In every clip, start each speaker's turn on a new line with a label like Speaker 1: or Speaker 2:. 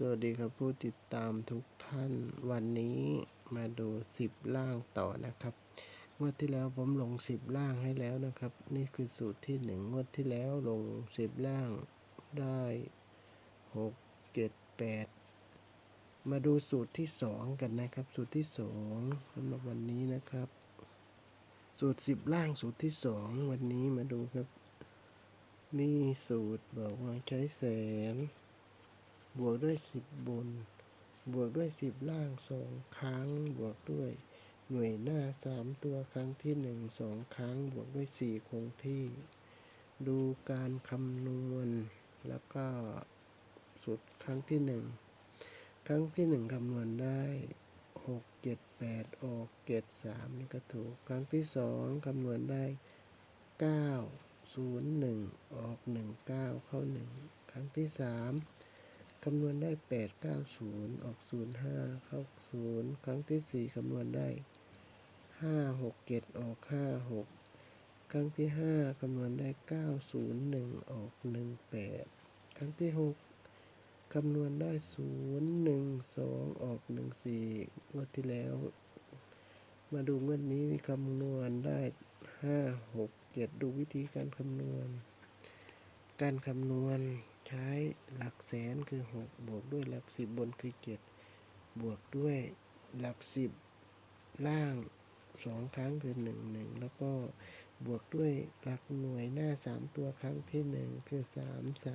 Speaker 1: สวัสดีครับผู้ติดตามทุกท่านวันนี้มาดูสิบล่างต่อนะครับงวดที่แล้วผมลงสิบล่างให้แล้วนะครับ นี่คือสูตรที่หนึ่งงวดที่แล้วลงสิบล่างได้หกเจ็ดแปดมาดูสูตรที่สองกันนะครับ สูตรที่สองสำหรับวันนี้นะครับ สูตรสิบล่างสูตรที่สองวันนี้มาดูครับ มีสูตรบอกว่าใช้แสน บวกด้วยสิบบน บวกด้วยสิบล่างสองครั้ง บวกด้วย หน่วยหน้าสามตัวครั้งที่หนึ่งสองครั้ง บวกด้วยสี่คงที่ ดูการคำนวณ แล้วก็สุดครั้งที่หนึ่งครั้งที่หนึ่งคำนวณได้หกเจ็ดแปดออกเจ็ดสามนี่ก็ถูก ครั้งที่สองคำนวณได้เก้าศูนย์หนึ่งออกหนึ่งเก้าเข้าหนึ่งครั้งที่สาม คำนวณได้แปดเก้าศูนย์ออกศูนย์ห้าเข้าศูนย์ครั้งที่สี่คำนวณได้ห้าหกเจ็ดออกห้าหกครั้งที่ห้าคำนวณได้เก้าศูนย์หนึ่งออกหนึ่งแปดครั้งที่หกคำนวณได้ศูนย์หนึ่งสองออกหนึ่งสี่งวดที่แล้ว มาดูงวดนี้มีคำนวณได้ห้าหกเจ็ดดูวิธีการคำนวณ การคำนวณ ใช้หลักแสนคือ 6 บวกด้วยหลักสิบบนคือ 7 บวกด้วยหลักสิบล่างสองครั้งคือ 1 1 แล้วก็บวกด้วยหลักหน่วยหน้า 3 ตัวครั้งที่ 1 คือ 3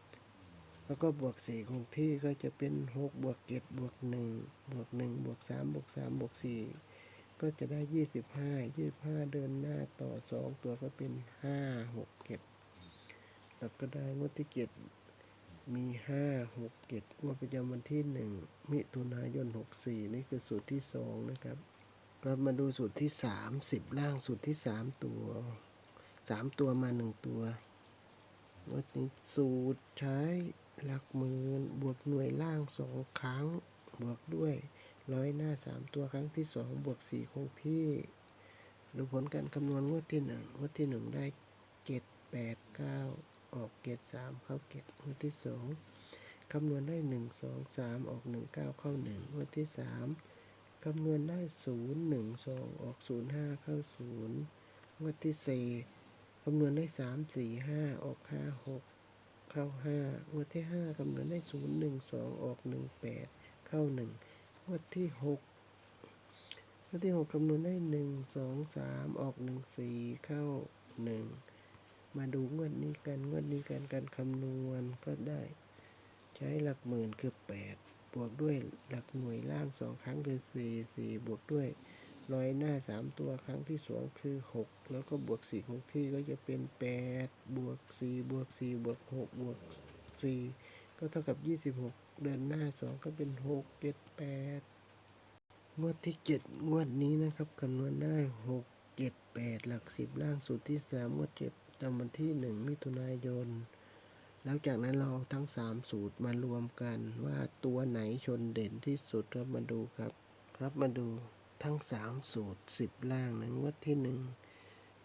Speaker 1: 3 แล้วก็บวก 4 คงที่ก็จะเป็น 6 บวก 7 บวก 1 บวก 1 บวก 3 บวก 3 บวก 4 ก็จะได้ 25 25 เดินหน้าต่อ 2 ตัวก็เป็น 5 6 7 แล้วก็ได้งวดที่เจ็ดมีห้าหกเจ็ดงวดประจำวันที่หนึ่งมิถุนายนหกสี่นี่คือสูตรที่สองนะครับ เรามาดูสูตรที่สามสิบล่างสูตรที่สามตัวสามตัวมาหนึ่งตัวงวดนี้สูตรใช้หลักหมื่นบวกหน่วยล่างสองครั้ง บวกด้วยร้อยหน้าสามตัวครั้งที่สองบวกสี่คงที่ดูผลการคำนวณงวดที่หนึ่งงวดที่หนึ่งได้เจ็ดแปดเก้า ออกเกตสามเข้าเกตงวดที่สองคำนวณได้หนึ่งสองสามออกหนึ่งเก้าเข้าหนึ่งงวดที่สามคำนวณได้ศูนย์หนึ่งสองออกศูนย์ห้าเข้าศูนย์งวดที่สี่คำนวณได้สามสี่ห้าออกห้าหกเข้าห้างวดที่ห้าคำนวณได้ศูนย์หนึ่งสองออกหนึ่งแปดเข้าหนึ่งงวดที่หกงวดที่หกคำนวณได้หนึ่งสองสามออกหนึ่งสี่เข้าหนึ่ง มาดูงวดนี้กันงวดนี้กันการคำนวณก็ได้ ใช้หลักหมื่นคือแปดบวกด้วยหลักหน่วยล่างสองครั้งคือสี่สี่บวกด้วยร้อยหน้าสามตัวครั้งที่สองคือหกแล้วก็บวกสี่คงที่ก็จะเป็นแปดบวกสี่บวกสี่บวกหกบวกสี่ก็เท่ากับยี่สิบหกเดินหน้าสองก็เป็นหกเจ็ดแปดงวดที่เจ็ดงวดนี้นะครับคำนวณได้หกเจ็ดแปดหลักสิบล่างสูตรที่สามงวดเจำวันที่หนึ่งมิถุนายน แล้วจากนั้นเราเอาทั้งสามสูตรมารวมกันว่าตัวไหนชนเด่นที่สุดครับมาดูครับ ครับมาดูทั้งสามสูตรสิบล่างนะงวดที่หนึ่ง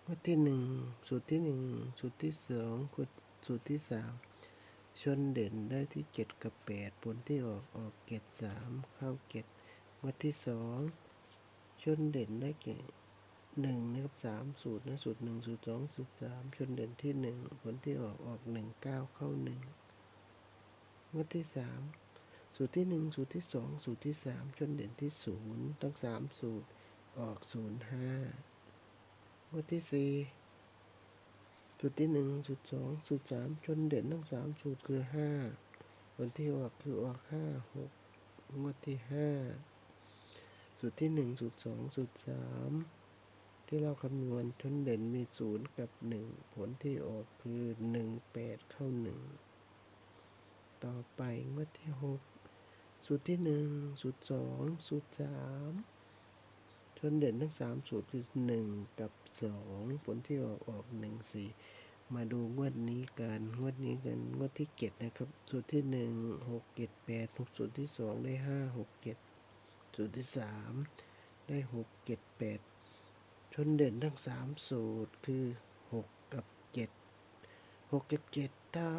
Speaker 1: งวดที่หนึ่งสูตรที่หนึ่งสูตรที่สองสูตรที่สามชนเด่นได้ที่เจ็ดกับแปดผลที่ออกออกเจ็ดสามเข้าเจ็ดงวดที่สองชนเด่นได้เก่ หนึ่งนะครับสามสูตรนะสูตรหนึ่งสูตรสองสูตรสามชนเด่นที่หนึ่งผลที่ออกออกหนึ่งเก้าเข้าหนึ่งงวดที่สามสูตรที่หนึ่งสูตรที่สองสูตรที่สามชนเด่นที่ศูนย์ทั้งสามสูตรออกศูนย์ห้างวดที่สี่สูตรที่หนึ่งสูตรสองสูตรสามชนเด่นทั้งสามสูตรคือห้าผลที่ออกคือออกห้าหกงวดที่ห้าสูตรที่หนึ่งสูตรสองสูตรสาม ที่เราคำนวณชนเด่นมีศูนย์กับหนึ่งผลที่ออกคือหนึ่งแปดเข้าหนึ่งต่อไปงวดที่หกสูตรที่หนึ่งสูตรสองสูตรสามชนเด่นทั้งสามสูตรคือหนึ่งกับสองผลที่ออกออกหนึ่งสี่มาดูงวดนี้กันงวดนี้กันงวดที่เจ็ดนะครับ สูตรที่หนึ่งหกเจ็ดแปดหกสูตรที่สองได้ห้าหกเจ็ดสูตรที่สามได้หกเจ็ดแปด ชนเด่นทั้งสามสูตรคือหกกับเจ็ดหกกับเจ็ดถ้า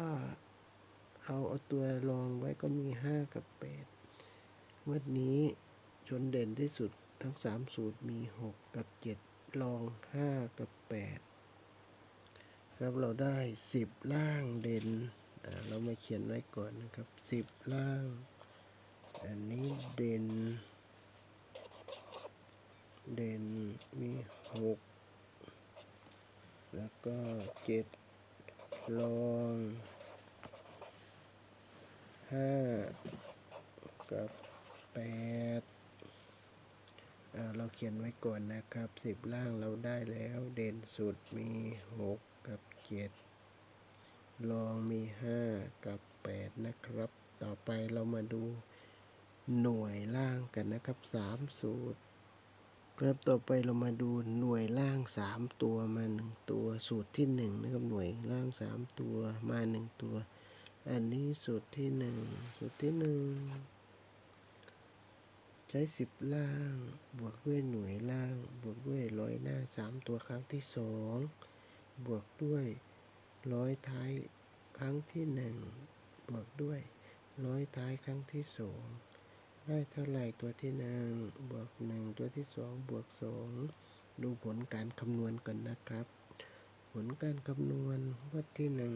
Speaker 1: เอาเอาตัวรองไว้ก็มีห้ากับแปดงวดนี้ชนเด่นที่สุดทั้งสามสูตรมีหกกับเจ็ดรองห้ากับแปดครับเราได้สิบล่างเด่น เรามาเขียนไว้ก่อนนะครับสิบล่าง อันนี้เด่น เด่นมีหกแล้วก็เจ็ดรองห้ากับแปดเราเขียนไว้ก่อนนะครับสิบล่างเราได้แล้ว เด่นสุดมีหกกับเจ็ดรองมีห้ากับแปดนะครับ ต่อไปเรามาดูหน่วยล่างกันนะครับสามสูตร ครับต่อไปเรามาดูหน่วยล่างสามตัวมาหนึ่งตัวสูตรที่หนึ่งนะครับหน่วยล่างสามตัวมาหนึ่งตัว อันนี้สูตรที่หนึ่งสูตรที่หนึ่งใช้สิบล่างบวกด้วยหน่วยล่างบวกด้วยร้อยหน้าสามตัวครั้งที่สองบวกด้วยร้อยท้ายครั้งที่หนึ่งบวกด้วยร้อยท้ายครั้งที่สอง ได้เท่าไหร่ตัวที่หนึ่งบวกหนึ่งตัวที่สองบวกสองดูผลการคำนวณกันนะครับ ผลการคำนวณวัดที่หนึ่ง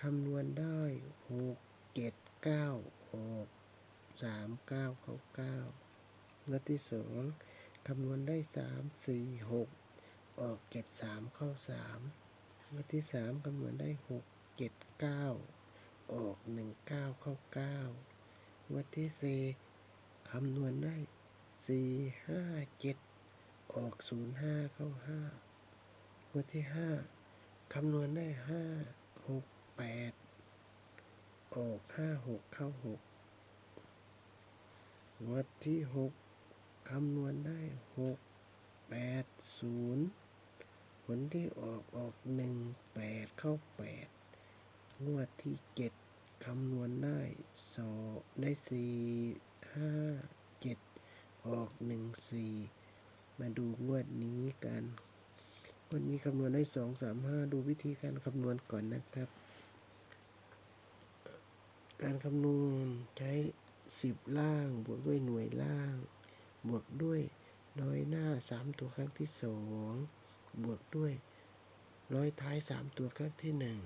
Speaker 1: คำนวณได้หกเจ็ดเก้าออกสามเก้าเข้าเก้าวัดที่สองคำนวณได้สามสี่หกออกเจ็ดสามเข้าสามวัดที่สามคำนวณได้หกเจ็ดเก้าออกหนึ่งเก้าเข้าเก้า งวดที่สี่คำนวณได้สี่ห้าเจ็ดออกศูนย์ห้าเข้าห้างวดที่ห้าคำนวณได้ห้าหกแปดออกห้าหกเข้าหกงวดที่หกคำนวณได้หกแปดศูนย์ผลที่ออกออกหนึ่งแปดเข้าแปดงวดที่เจ็ด คำนวณได้สองได้สี่ห้าเจ็ดออกหนึ่งสี่มาดูงวดนี้กันงวดนี้คำนวณได้สองสามห้าดูวิธีการคำนวณก่อนนะครับ การคำนวณใช้สิบล่างบวกด้วยหน่วยล่าง บวกด้วยร้อยหน้าสามตัวครั้งที่สองบวกด้วยร้อยท้ายสามตัวครั้งที่หนึ่ง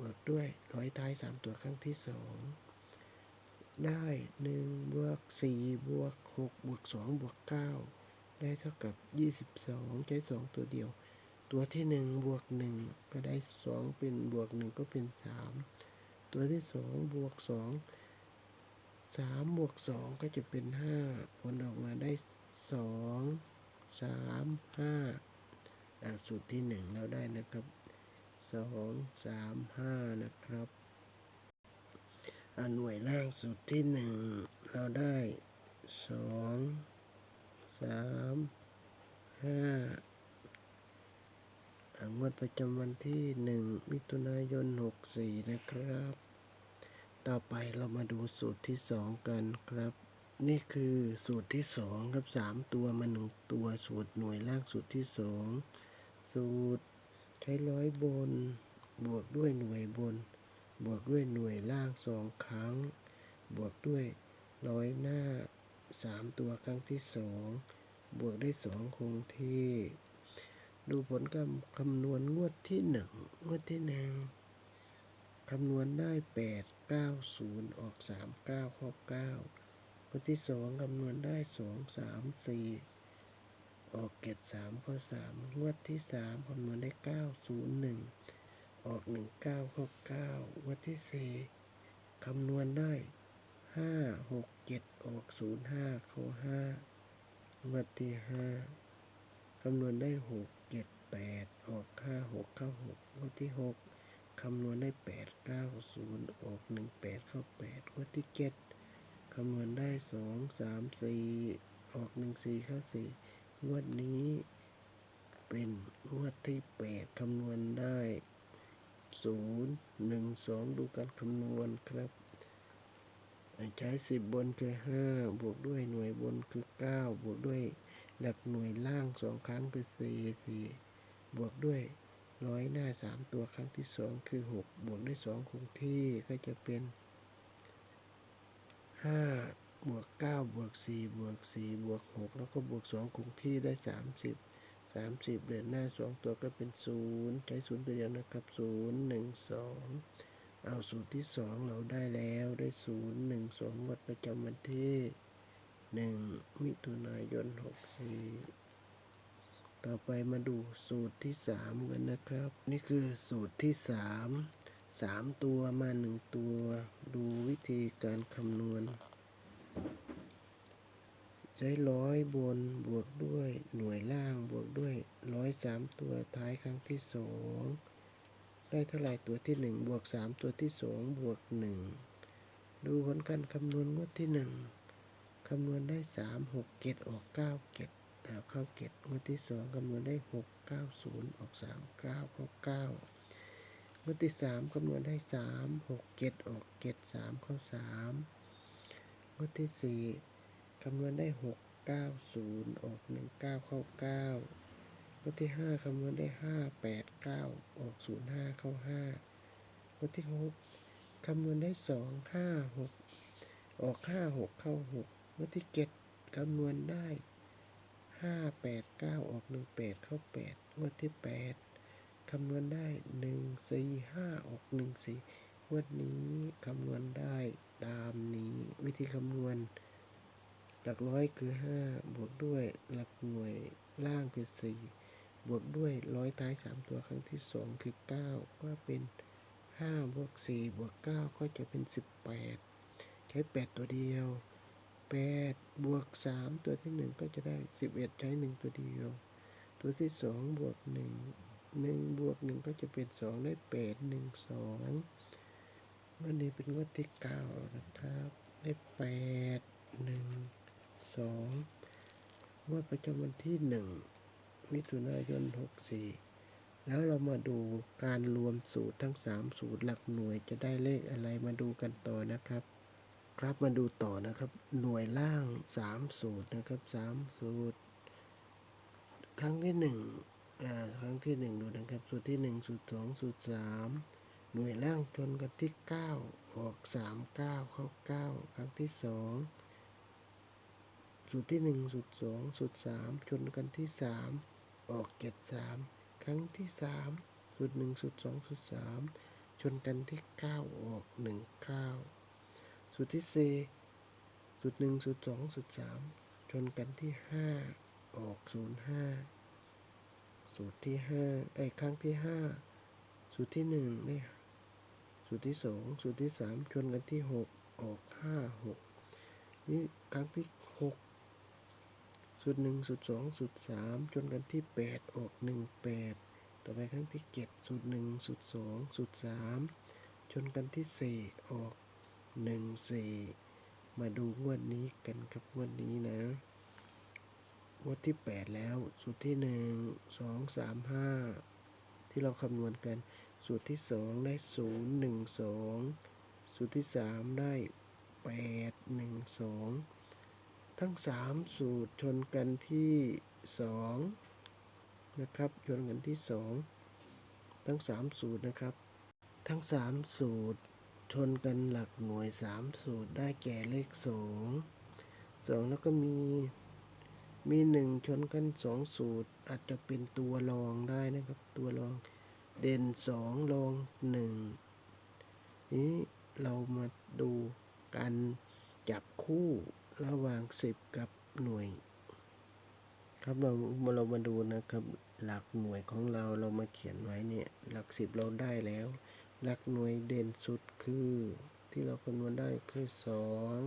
Speaker 1: บวกด้วยร้อยท้ายสามตัวครั้งที่สองได้หนึ่งบวกสี่บวกหกบวกสองบวกเก้าได้เท่ากับยี่สิบสองใช้สองตัวเดียว ตัวที่หนึ่งบวกหนึ่งก็ได้สองเป็นบวกหนึ่งก็เป็นสามตัวที่สองบวกสองสามบวกสองก็จะเป็นห้าผลออกมาได้สองสามห้าอ่าสูตรที่หนึ่งเราได้นะครับ สองสามห้านะครับอันหน่วยล่างสุดที่หนึ่งเราได้สองสามห้างวดประจำวันที่หนึ่งมิถุนายนหกสี่นะครับ ต่อไปเรามาดูสูตรที่สองกันครับ นี่คือสูตรที่สองครับสามตัวมาหนึ่งตัวสูตรหน่วยล่างสูตรที่สองสูตร ช้ร้อยบน บวกด้วยหน่วยบน บวกด้วยหน่วยล่างสองครั้ง บวกด้วยร้อยหน้าสามตัวครั้งที่สองบวกได้สองคงที่ ดูผลการคำนวณงวดที่หนึ่งงวดที่หนึ่งคำนวณได้แปดเก้าศูนย์ออกสามเก้าข้าเก้างวดที่สองคำนวณได้สองสามสี่ ออกเกตสามข้อสามงวดที่สามคำนวณได้เก้าศูนย์หนึ่งออกหนึ่งเก้าข้อเก้างวดที่สี่คำนวณได้ห้าหกเจ็ดออกศูนย์ห้าข้อห้างวดที่ห้าคำนวณได้หกเจ็ดแปดออกห้าหกเข้าหกงวดที่หกคำนวณได้แปดเก้าศูนย์ออกหนึ่งแปดข้าแปดงวดที่เจ็ดคำนวณได้สองสามสี่ออกหนึ่งสี่ข้าสี่ งวดนี้เป็นงวดที่แปดคำนวณได้ศูนย์หนึ่งสองดูการคำนวณครับ ใช้สิบบนคือห้าบวกด้วยหน่วยบนคือเก้าบวกด้วยหลักหน่วยล่างสองครั้งคือสี่สี่บวกด้วยร้อยหน้าสามตัวครั้งที่สองคือหกบวกด้วยสองคงที่ก็จะเป็นห้า บวกเก้าบวกสี่บวกสี่บวกหกแล้วก็บวกสองคงที่ได้สามสิบสามสิบเดือนหน้าสองตัวก็เป็นศูนย์ใช้ศูนย์ตัวเดียวนะครับศูนย์หนึ่งสองเอาสูตรที่สองเราได้แล้วได้ศูนย์หนึ่งสองงวดประจำวันที่หนึ่งมิถุนายนหกสี่ต่อไปมาดูสูตรที่สามกันนะครับ นี่คือสูตรที่สามสามตัวมาหนึ่งตัว ดูวิธีการคำนวณ ใช้ร้อยบนบวกด้วยหน่วยล่างบวกด้วยร้อยสามตัวท้ายครั้งที่สองได้เท่าไหร่ตัวที่หนึ่งบวกสามตัวที่สองบวกหนึ่งดูผลการคำนวณงวดที่หนึ่งคำนวณได้สามหกเกตออกเก้าเกตเอาเข้าเก็ดงวดที่สองคำนวณได้หกเก้าศูนย์ออกสามเก้าเข้าเก้างวดที่สามคำนวณได้สามหกเจ็ดออกเจ็ดสามเข้าสาม งวดที่สี่คำนวณได้หกเก้าศูนย์ออกหนึ่งเก้าเข้าเก้างวดที่ห้าคำนวณได้ห้าแปดเก้าออกศูนย์ห้าเข้าห้างวดที่หกคำนวณได้สองห้าหกออกห้าหกเข้าหกงวดที่เจ็ดคำนวณได้ห้าแปดเก้าออกหนึ่งแปดเข้าแปดงวดที่แปดคำนวณได้หนึ่งสี่ห้าออกหนึ่งสี่งวดนี้คำนวณได้ ตามนี้วิธีคำนวณ หลักร้อยคือห้าบวกด้วยหลักหน่วยล่างคือสี่บวกด้วยร้อยท้ายสามตัวครั้งที่สองคือเก้าก็เป็นห้าบวกสี่บวกเก้าก็จะเป็นสิบแปดใช้แปดตัวเดียวแปดบวกสามตัวที่หนึ่งก็จะได้สิบเอ็ดใช้หนึ่งตัวเดียว ตัวที่สองบวกหนึ่งหนึ่งบวกหนึ่งก็จะเป็นสองได้แปดหนึ่งสอง วันนี้เป็นงวดที่เก้านะครับได้แปดหนึ่งสองงวดประจำวันที่หนึ่งมิถุนายนหกสี่แล้วเรามาดูการรวมสูตรทั้งสามสูตรหลักหน่วยจะได้เลขอะไรมาดูกันต่อนะครับ ครับมาดูต่อนะครับ หน่วยล่างสามสูตรนะครับสามสูตร ครั้งที่หนึ่งอ่าครั้งที่หนึ่งดูนะครับ สูตรที่หนึ่งสูตรสองสูตรสาม หน่วยล่างชนกันที่เก้าออกสามเก้าเข้าเก้าครั้งที่สองสูตรที่หนึ่งสูตรสองสูตรสามชนกันที่สามออกเจ็ดสามครั้งที่สามสูตรหนึ่งสูตรสองสูตรสามชนกันที่เก้าออกหนึ่งเก้าสูตรที่สี่สูตรหนึ่งสูตรสองสูตรสามชนกันที่ห้าออกศูนย์ห้าสูตรที่ห้าไอ้ครั้งที่ห้าสูตรที่หนึ่งเนี่ย สูตรที่สองสูตรที่สามชนกันที่หกออกห้าหกนี่ครั้งที่หกสูตรหนึ่งสูตรสองสูตรสามชนกันที่แปดออกหนึ่งแปดต่อไปครั้งที่เจ็ดสูตรหนึ่งสูตรสองสูตรสามชนกันที่สี่ออกหนึ่งสี่มาดูงวดนี้กันครับงวดนี้นะงวดที่แปดแล้วสูตรที่หนึ่งสองสามห้าที่เราคำนวณกัน สูตรที่สองได้ศูนย์หนึ่งสองสูตรที่สามได้แปดหนึ่งสองทั้งสามสูตรชนกันที่สองนะครับชนกันที่สองทั้งสามสูตรนะครับ ทั้งสามสูตรชนกันหลักหน่วยสามสูตรได้แก่เลขสองสองแล้วก็มีมีหนึ่งชนกันสองสูตร อาจจะเป็นตัวรองได้นะครับ ตัวรอง เด่นสองรองหนึ่งนี้เรามาดูการจับคู่ระหว่างสิบกับหน่วย ครับเราเรามาดูนะครับ หลักหน่วยของเราเรามาเขียนไว้เนี่ย หลักสิบเราได้แล้ว หลักหน่วยเด่นสุดคือ ที่เราคำนวณได้คือสอง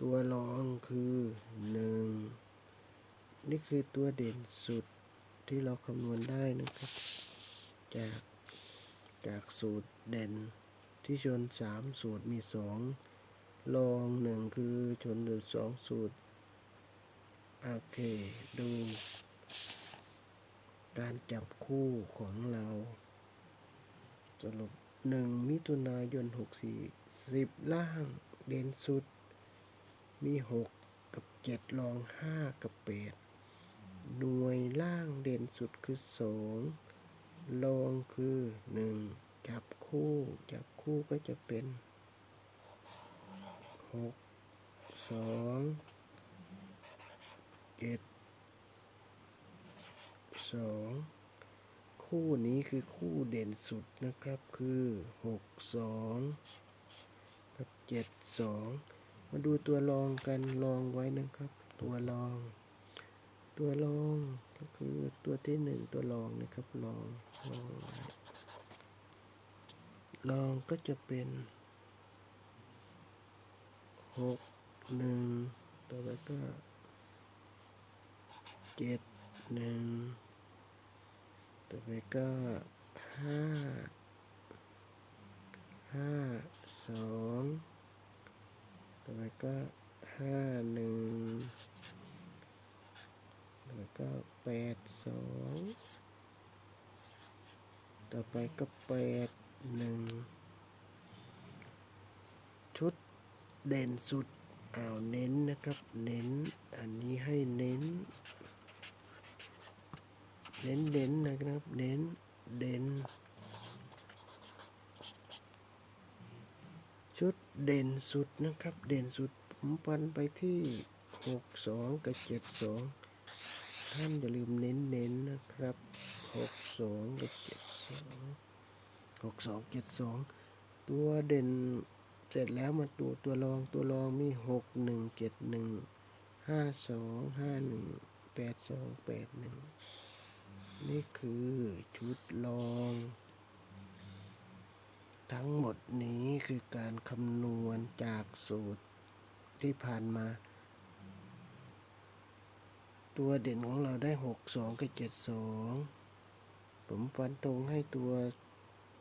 Speaker 1: ตัวรองคือหนึ่งนี่คือตัวเด่นสุด ที่เราคำนวณได้นะครับ จากจากสูตรเด่นที่ชนสามสูตรมีสองรองหนึ่งคือชนอยู่สองสูตร โอเค ดู การจับคู่ของเรา สรุปหนึ่งมิถุนายนหกสี่สิบล่างเด่นสุด มีหกกับเจ็ดรองห้ากับแปด หน่วยล่างเด่นสุดคือสองรองคือหนึ่งจับคู่จับคู่ก็จะเป็นหกสองเจ็ดสองคู่นี้คือคู่เด่นสุดนะครับคือหกสองกับเจ็ดสองมาดูตัวรองกันรองไว้นะครับ ตัวรอง ตัวรองก็คือตัวที่หนึ่งตัวรองนะครับรองรองรองก็จะเป็นหกหนึ่งต่อไปก็เจ็ดหนึ่งต่อไปก็ห้าห้าสองต่อไปก็ห้าหนึ่ง แล้วก็แปดสองต่อไปก็แปดหนึ่งชุดเด่นสุดอ้าวเน้นนะครับ เน้น อันนี้ให้เน้น เน้นเด่นนะครับ เน้น เด่น ชุดเด่นสุดนะครับ เด่นสุดผมปันไปที่หกสองกับเจ็ดสอง ท่านอย่าลืมเน้นเน้นนะครับหกสองกับเจ็ดสองหกสองเจ็ดสองตัวเด่นเสร็จแล้วมาดูตัวรองตัวรองมีหกหนึ่งเจ็ดหนึ่งห้าสองห้าหนึ่งแปดสองแปดหนึ่งนี่คือชุดรอง ทั้งหมดนี้คือการคำนวณจากสูตรที่ผ่านมา ตัวเด่นของเราได้หกสองกับเจ็ดสองผมฟันตรงให้ตัว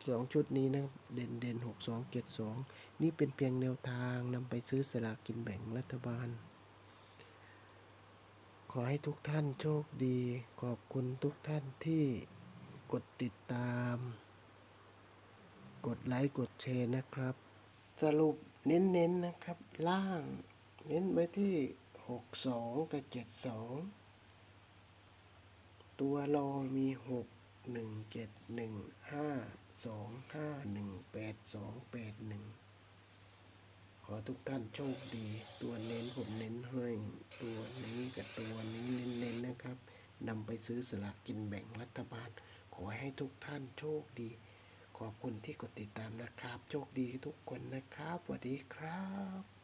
Speaker 1: สองชุดนี้นะเด่นเด่นหกสองเจ็ดสองนี่เป็นเพียงแนวทางนำไปซื้อสลากกินแบ่งรัฐบาล ขอให้ทุกท่านโชคดี ขอบคุณทุกท่านที่กดติดตาม กดไลค์กดแชร์นะครับ สรุปเน้นๆนะครับล่าง เน้นไปที่หกสองกับเจ็ดสอง ตัวรองมีหกหนึ่งเจ็ดหนึ่งห้าสองห้าหนึ่งแปดสองแปดหนึ่งขอทุกท่านโชคดี ตัวเน้นผมเน้นให้ตัวนี้กับตัวนี้เน้นๆนะครับนำไปซื้อสลากกินแบ่งรัฐบาล ขอให้ทุกท่านโชคดี ขอบคุณที่กดติดตามนะครับ โชคดีทุกคนนะครับสวัสดีครับ